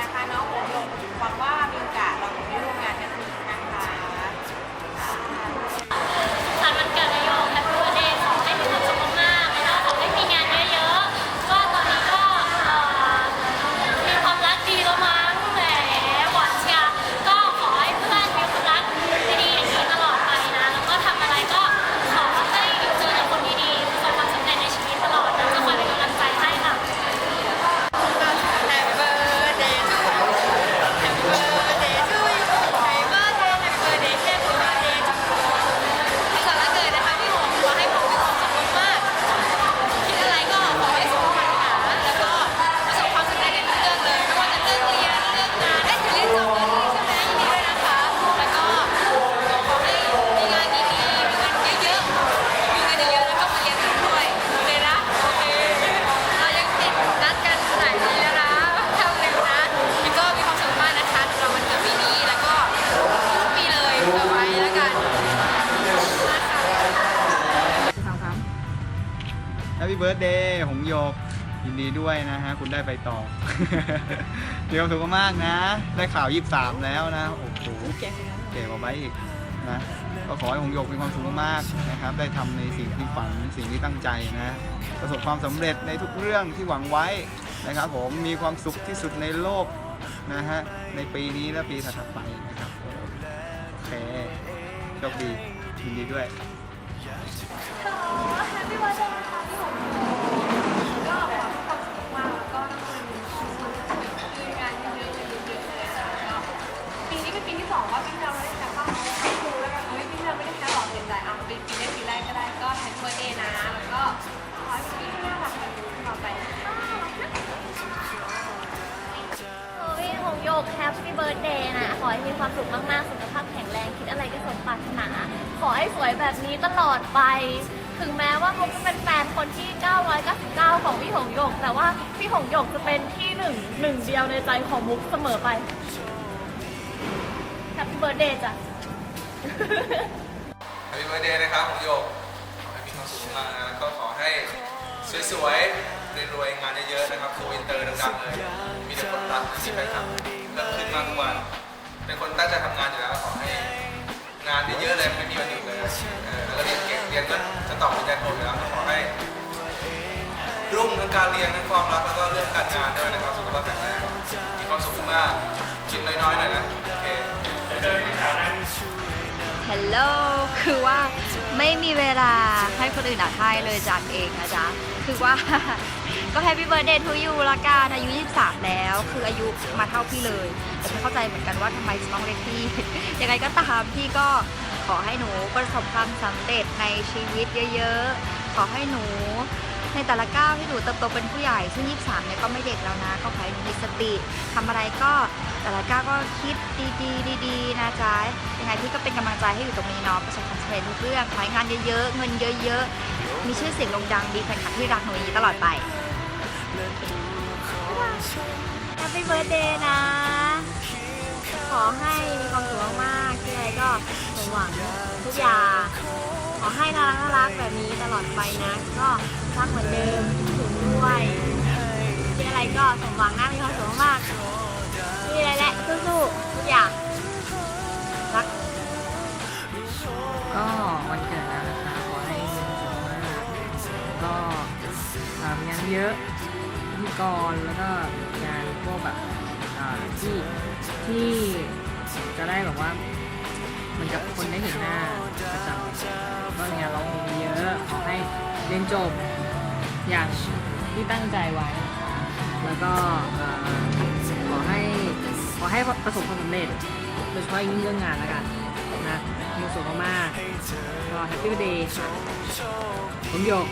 นะคะเนาะ ปี้เบิร์ดเดย์หงโยกยินดีด้วยนะฮะ คุณได้ไปต่อ มีความสุขมากๆนะ ได้ข่าว 23 แล้วนะ โอ้โหแกงเก๋กว่าไว้อีกนะ ก็ขอให้หงโยกมีความสุขมากๆนะครับ ได้ทำในสิ่งที่ฝัน สิ่งที่ตั้งใจนะ ประสบความสำเร็จในทุกเรื่องที่หวังไว้นะครับผม มีความสุขที่สุดในโลกนะฮะ ในปีนี้และปีถัดไปนะครับ โอเคโชคดียินดีด้วยแฮ ปีที่สองว่าปีที่เราไม่ได้แคปบ้างให้ครูแล้วกันเฮ้ยปีที่เราไม่ได้แคปหรอกเสียใจอะเป็นปีนี้ปีแรกก็ได้ก็แฮปปี้วันเดย์นะ แล้วก็ขอให้เป็นปีที่น่ารักแบบต่อไปนะโอ้ยหงโยกแฮปปี้เบิร์ดเดย์นะ ขอให้มีความสุขมากๆ สุขภาพแข็งแรง คิดอะไรก็สมปรารถนา ขอให้สวยแบบนี้ตลอดไป ถึงแม้ว่ามุกจะเป็นแฟนคนที่ 999 ของพี่หงโยก แต่ว่าพี่หงโยกจะเป็นที่หนึ่งหนึ่งเดียวในใจของมุกเสมอไป ปปี้เบิร์ดเดย์จ้ะแฮปปี้เบิร์ดเดย์นะครับผมโยกขอให้มีความสุขมากนะแล้วก็ขอให้สวยๆรวยๆงานเยอะๆนะครับโกอินเตอร์ดังๆเลย มีแต่คนรักมีแฟนคลับเพิ่มขึ้นมากทุกวัน เป็นคนตั้งใจทำงานอยู่แล้วขอให้งานเยอะๆเลยไม่มีวันหยุดเลยเออแล้วก็เรียนเก่งเรียนก็จะตอปริญญาโทอยู่แล้วก็ขอให้รุ่งทั้งการเรียนทั้งความรักแล้วก็เรื่องการงานด้วยนะครับสุขภาพแข็งแรงมีความสุขมากกินน้อยๆหน่อยนะโอเค ฮัลโหลคือว่าไม่มีเวลาให้คนอื่นอัดให้เลยจากเองนะจ๊ะ คือว่าก็แฮปปี้เบิร์ดเดย์ทูยูละกันอายุ 23 แล้ว คืออายุมาเท่าพี่เลยแต่ไม่เข้าใจเหมือนกันว่าทำไมต้องเรียกพี่ ยังไงก็ตามพี่ก็ขอให้หนูประสบความสำเร็จในชีวิตเยอะๆ ขอให้หนู ในแต่ละก้าวที่หนูเติบโตเป็นผู้ใหญ่ซึ่ง23เนี่ยก็ไม่เด็กแล้วนะ ก็ขอให้หนูมีสติทำอะไรก็แต่ละก้าวก็คิดดีๆดีๆนะจ๊ะยังไงพี่ก็เป็นกำลังใจให้อยู่ตรงนี้เนาะประสบความสำเร็จทุกเรื่องขอให้งานเยอะๆเงินเยอะๆ มีชื่อเสียงโด่งดังดีแฟนคลับที่รักหนูอย่างนี้ตลอดไปแฮปปี้เบิร์ดเดย์นะ ขอให้มีความสุขมากๆที่ไรก็สมหวังทุกอย่าง ขอให้น่ารักน่ารักแบบนี้ตลอดไปนะ ก็รักเหมือนเดิมถึงด้วยที่อะไรก็สมหวังนะมีความสุขมากมีอะไรแหละสู้ๆทุกอย่างรักก็วันเกิดแล้วนะคะขอให้มีความสุขมากก็ทำงานเยอะพิธีกรแล้วก็งานพวกแบบอ่าที่ที่จะได้แบบว่าเหมือนกับคนได้เห็นหน้าประจำ ก็งานร้องเพลงเยอะขอให้เรียนจบอย่างที่ตั้งใจไว้ แล้วก็ขอให้ขอให้ประสบความสำเร็จโดยเฉพาะยิ่งเรื่องงานแล้วกันนะมีความสุขมากๆก็แฮปปี้เดย์ผมโยก